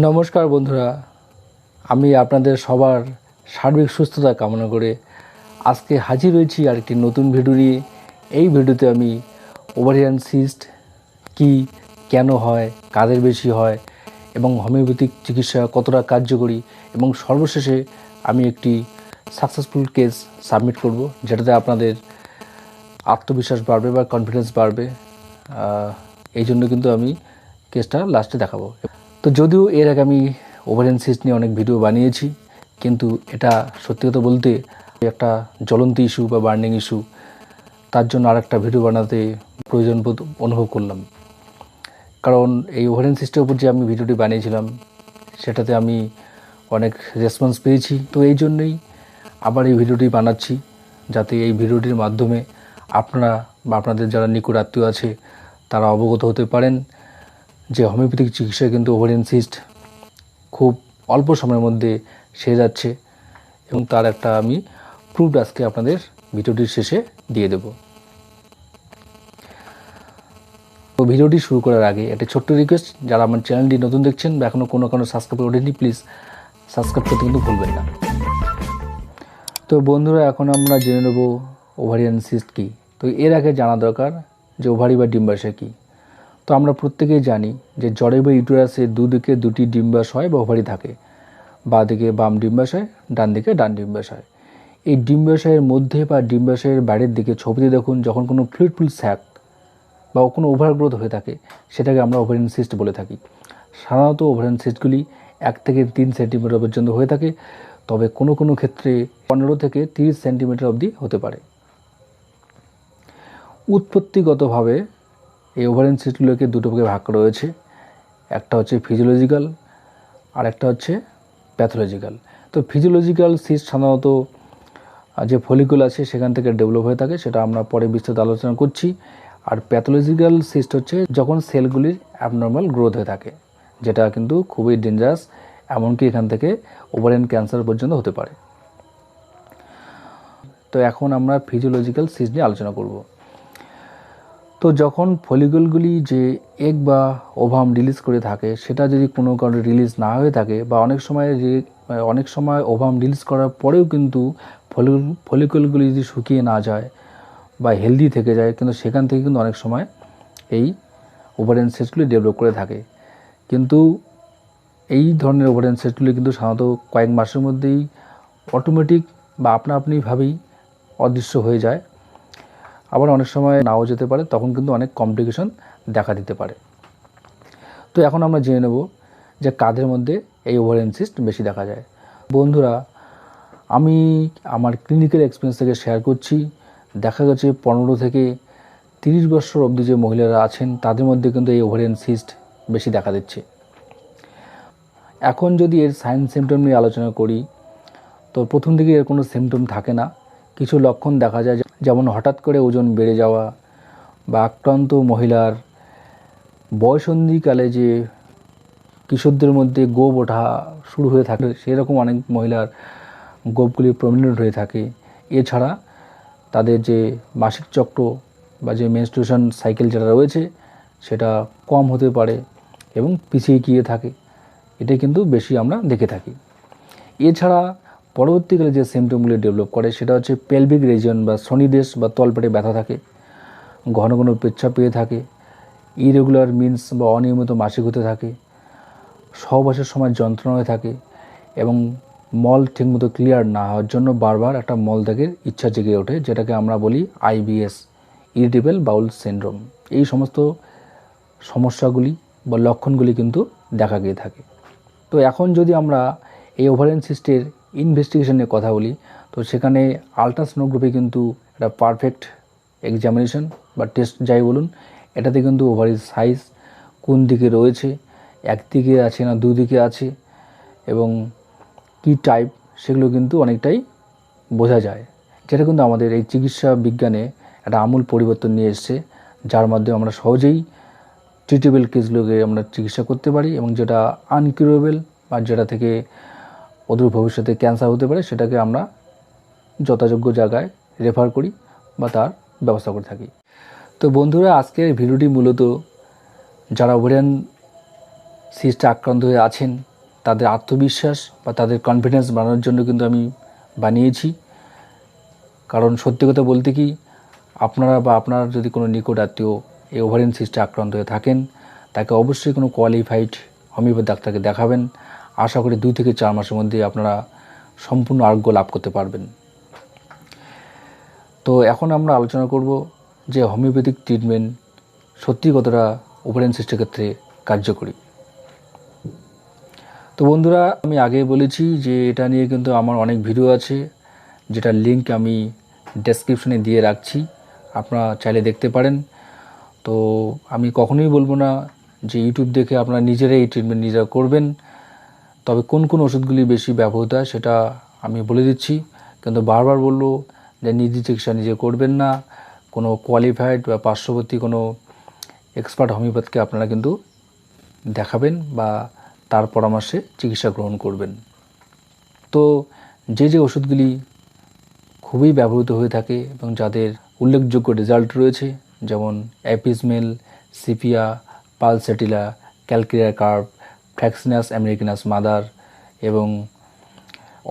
নমস্কার বন্ধুরা, আমি আপনাদের সবার সার্বিক সুস্থতা কামনা করে আজকে হাজির হয়েছি আরেকটি নতুন ভিডিও নিয়ে। এই ভিডিওতে আমি ওভারিয়ান সিস্ট কি, কেন হয়, কাদের বেশি হয়, এবং হোমিওপ্যাথিক চিকিৎসা কতটা কার্যকরী, এবং সর্বশেষে আমি একটি সাকসেসফুল কেস সাবমিট করব, যেটাতে আপনাদের আত্মবিশ্বাস বাড়বে বা কনফিডেন্স বাড়বে। এই জন্য কিন্তু আমি কেসটা লাস্টে দেখাবো। তো যদিও এর আগে আমি ওভারেন সিস্ট নিয়ে অনেক ভিডিও বানিয়েছি, কিন্তু এটা সত্যি কথা বলতে একটা জ্বলন্ত ইস্যু বা বার্নিং ইস্যু তার জন্য আর একটা ভিডিও বানাতে প্রয়োজন বোধ অনুভব করলাম। কারণ এই ওভারেন সিস্টেমের উপর যে আমি ভিডিওটি বানিয়েছিলাম, সেটাতে আমি অনেক রেসপন্স পেয়েছি। তো এই জন্যই আবার এই ভিডিওটি বানাচ্ছি, যাতে এই ভিডিওটির মাধ্যমে আপনারা বা আপনাদের যারা নিকট আত্মীয় আছে, তারা অবগত হতে পারেন। যে হোমিওপ্যাথিক চিকিৎসায় কিন্তু ওভারিয়ান সিস্ট খুব অল্প সময়ের মধ্যে সেরে যাচ্ছে এবং তার একটা আমি প্রুফ আজকে আপনাদের ভিডিওটির শেষে দিয়ে দেব। তো ভিডিওটি শুরু করার আগে একটা ছোট্ট রিকোয়েস্ট যারা আমার চ্যানেলটি নতুন দেখছেন বা এখনও কোনো কোনো সাবস্ক্রাইব করে ওঠেনি প্লিজ সাবস্ক্রাইব করতে কিন্তু ভুলবেন না। তো বন্ধুরা, এখন আমরা জেনে নেব ওভারিয়ান সিস্ট কী। তো এর আগে জানা দরকার যে ওভারি বা ডিম্বাশয় কী। তো আমরা প্রত্যেকেই জানি যে জড়ে বা ইউটেরাসে দুদিকে দুটি ডিম্বাশ হয় বা ওভারি থাকে। বাঁ দিকে বাম ডিম্বাশয় ডান দিকে ডান ডিম্বাশয় এই ডিম্বাশয়ের মধ্যে বা ডিম্বাশয়ের বাইরের দিকে ছবিতে দেখুন যখন কোনো ফ্লুইডফুল স্যাক বা কোনো ওভারগ্রোথ হয়ে থাকে, সেটাকে আমরা ওভারিয়ান সিস্ট বলে থাকি। সাধারণত ওভারিয়ান সিস্টগুলি এক থেকে তিন সেন্টিমিটার পর্যন্ত হয়ে থাকে, তবে কোনো কোনো ক্ষেত্রে পনেরো থেকে তিরিশ সেন্টিমিটার অবধি হতে পারে। উৎপত্তিগতভাবে এই ওভারিয়ান সিস্টগুলোকে দুটো ভাগে ভাগ রয়েছে একটা হচ্ছে ফিজিওলজিক্যাল আর একটা হচ্ছে প্যাথোলজিক্যাল তো ফিজিওলজিক্যাল সিস্ট সাধারণত যে ফলিকুল আছে সেখান থেকে ডেভেলপ হয়ে থাকে, সেটা আমরা পরে বিস্তারিত আলোচনা করছি। আর প্যাথোলজিক্যাল সিস্ট হচ্ছে যখন সেলগুলির অ্যাবনর্মাল গ্রোথ হয়ে থাকে, যেটা কিন্তু খুবই ডেঞ্জারাস এমনকি এখান থেকে ওভারেন ক্যান্সার পর্যন্ত হতে পারে। তো এখন আমরা ফিজিওলজিক্যাল সিস্ট নিয়ে আলোচনা করব। তো যখন ফলিকলগুলি যে এগ বা ওভাম রিলিজ করে থাকে, সেটা যদি কোনো কারণে রিলিজ না হয়ে থাকে বা অনেক সময় রে- অনেক সময় ওভাম রিলিজ করার পরেও কিন্তু ফলিকল ফলিকলগুলি যদি শুকিয়ে না যায় বা হেলদি থেকে যায়, কিন্তু সেখান থেকে কিন্তু অনেক সময় এই ওভারেন সেটগুলি ডেভেলপ করে থাকে। কিন্তু এই ধরনের ওভারেন সেটগুলি কিন্তু সাধারণত কয়েক মাসের মধ্যেই অটোমেটিক বা আপনা আপনিভাবেই অদৃশ্য হয়ে যায়। আবার অনেক সময় নাও যেতে পারে, তখন কিন্তু অনেক কমপ্লিকেশন দেখা দিতে পারে। তো এখন আমরা জেনে নেব যে কাদের মধ্যে এই ওভারেন সিস্ট বেশি দেখা যায়। বন্ধুরা, আমি আমার ক্লিনিক্যাল এক্সপিরিয়েন্স থেকে শেয়ার করছি। দেখা গেছে পনেরো থেকে তিরিশ বছর অবধি যে মহিলারা আছেন, তাদের মধ্যে কিন্তু এই ওভারিয়ান সিস্ট বেশি দেখা দিচ্ছে। এখন যদি এর সাইন সিমটম নিয়ে আলোচনা করি, তো প্রথম দিকে এর কোনো সিমটম থাকে না। কিছু লক্ষণ দেখা যায় যেমন হঠাৎ করে ওজন বেড়ে যাওয়া বা আক্রান্ত মহিলার বয়সন্ধিকালে যে কিশোরদের মধ্যে গোপ ওঠা শুরু হয়ে থাকে, সেরকম অনেক মহিলার গোপগুলি প্রমিনেন্ট হয়ে থাকে। এছাড়া তাদের যে মাসিক চক্র বা যে মেনস্ট্রুয়েশন সাইকেল যেটা রয়েছে, সেটা কম হতে পারে এবং পিছিয়ে গিয়ে থাকে। এটা কিন্তু বেশি আমরা দেখে থাকি। এছাড়া পরবর্তীকালে যে সিমটমগুলি ডেভেলপ করে, সেটা হচ্ছে পেলভিক রিজিয়ন বা শনিদেশ বা তলপেটে ব্যথা থাকে, ঘন ঘন পেচ্ছাপ পেয়ে থাকে ইরেগুলার মিন্স বা অনিয়মিত মাসিক হতে থাকে, সহবাসের সময় যন্ত্রণা হয়ে থাকে এবং মল ঠিকমতো ক্লিয়ার না হওয়ার জন্য বারবার একটা মল ত্যাগের ইচ্ছা জেগে ওঠে, যেটাকে আমরা বলি আইবিএস ইরিটেবল বাউল সিনড্রোম এই সমস্ত সমস্যাগুলি বা লক্ষণগুলি কিন্তু দেখা গিয়ে থাকে। তো এখন যদি আমরা এই ওভারেন সিস্টের ইনভেস্টিগেশন নিয়ে কথা বলি, তো সেখানে আলট্রাসোনোগ্রাফি কিন্তু একটা পারফেক্ট এক্সামিনেশন বা টেস্ট যাই বলুন, এটাতে কিন্তু ওভারির সাইজ কোন দিকে রয়েছে, একদিকে আছে না দুদিকে আছে, এবং কী টাইপ সেগুলো কিন্তু অনেকটাই বোঝা যায়। যেটা কিন্তু আমাদের এই চিকিৎসা বিজ্ঞানে একটা আমূল পরিবর্তন নিয়ে এসছে, যার মাধ্যমে আমরা সহজেই ট্রিটেবল কেসগুলোকে আমরা চিকিৎসা করতে পারি এবং যেটা আনকিউরেবল বা যেটা থেকে অদূর ভবিষ্যতে ক্যান্সার হতে পারে, সেটাকে আমরা যথাযোগ্য জায়গায় রেফার করি বা তার ব্যবস্থা করে থাকি। তো বন্ধুরা, আজকের ভিডিওটি মূলত যারা ওভারিয়ান সিস্টে আক্রান্ত হয়ে আছেন, তাদের আত্মবিশ্বাস বা তাদের কনফিডেন্স বাড়ানোর জন্য কিন্তু আমি বানিয়েছি। কারণ সত্যি কথা বলতে কি, আপনারা বা আপনার যদি কোনো নিকট আত্মীয় এই ওভারিন সিস্টে আক্রান্ত হয়ে থাকেন, তাকে অবশ্যই কোনো কোয়ালিফাইড হোমিওপ্যাথ ডাক্তারকে দেখাবেন। আশা করি দুই থেকে চার মাসের মধ্যে আপনারা সম্পূর্ণ আরোগ্য লাভ করতে পারবেন। তো এখন আমরা আলোচনা করব যে হোমিওপ্যাথিক ট্রিটমেন্ট সত্যি কতটা ওভারেন সিস্টের ক্ষেত্রে কার্যকরী। তো বন্ধুরা, আমি আগে বলেছি যে এটা নিয়ে কিন্তু আমার অনেক ভিডিও আছে, যেটার লিংক আমি ডেসক্রিপশনে দিয়ে রাখছি, আপনারা চাইলে দেখতে পারেন। তো আমি কখনোই বলব না যে ইউটিউব দেখে আপনারা নিজেরাই এই ট্রিটমেন্ট নিজেরা করবেন। তবে কোন কোন ওষুধগুলি বেশি ব্যবহৃত হয় সেটা আমি বলে দিচ্ছি। কিন্তু বারবার বলল যে নিজে চিকিৎসা নিজে করবেন না। কোনো কোয়ালিফাইড বা পার্শ্ববর্তী কোনো এক্সপার্ট হোমিওপ্যাথকে আপনারা কিন্তু দেখাবেন বা তার পরামর্শে চিকিৎসা গ্রহণ করবেন। তো যে যে ওষুধগুলি খুবই ব্যবহৃত হয়ে থাকে এবং যাদের উল্লেখযোগ্য রেজাল্ট রয়েছে, যেমন apis mel sepia pulsatilla calcarea carb fraxinus americanus mother এবং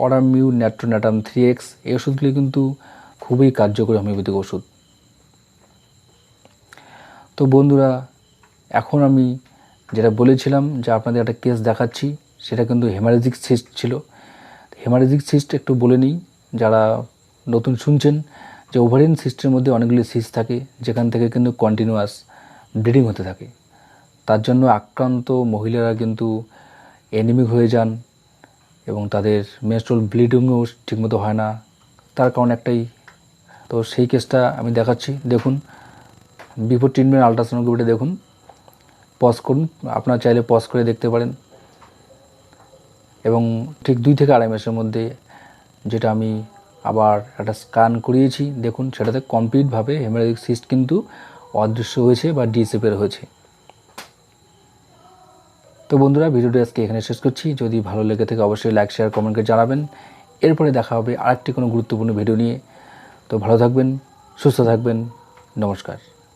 অরামিউ ন্যাট্রোনাটাম থ্রি এক্স এই ওষুধগুলি কিন্তু খুবই কার্যকরী হোমিওপ্যাথিক ওষুধ। তো বন্ধুরা, এখন আমি যেটা বলেছিলাম যে আপনাদের একটা কেস দেখাচ্ছি, সেটা কিন্তু হেমারেজিক সিস্ট ছিল। হেমারেজিক সিস্ট একটু বলে নিই, যারা নতুন শুনছেন, যে ওভারিন সিস্টের মধ্যে অনেকগুলি সিস্ট থাকে, যেখান থেকে কিন্তু কন্টিনিউয়াস ব্লিডিং হতে থাকে। তার জন্য আক্রান্ত মহিলারা কিন্তু এনিমিক হয়ে যান এবং তাদের মেনস্ট্রুয়াল ব্লিডিংও ঠিকমতো হয় না। তার কারণ একটাই। তো সেই কেসটা আমি দেখাচ্ছি। দেখুন বিফোর ট্রিটমেন্ট আলট্রাসোনোগ্রাফিটা দেখুন। পজ করুন। আপনারা চাইলে পজ করে দেখতে পারেন। এবং ঠিক দুই থেকে আড়াই মাসের মধ্যে যেটা আমি আবার একটা স্ক্যান করিয়েছি, দেখুন, সেটাতে কমপ্লিটভাবে হেমারেজিক সিস্ট কিন্তু অদৃশ্য হয়েছে বা ডিসেপের হয়েছে। তো বন্ধুরা, ভিডিওটি আজকে এখানে শেষ করছি। যদি ভালো লেগে থাকে, অবশ্যই লাইক শেয়ার কমেন্টকে জানাবেন। এরপরে দেখা হবে আরেকটি কোনো গুরুত্বপূর্ণ ভিডিও নিয়ে। তো ভালো থাকবেন, সুস্থ থাকবেন। নমস্কার।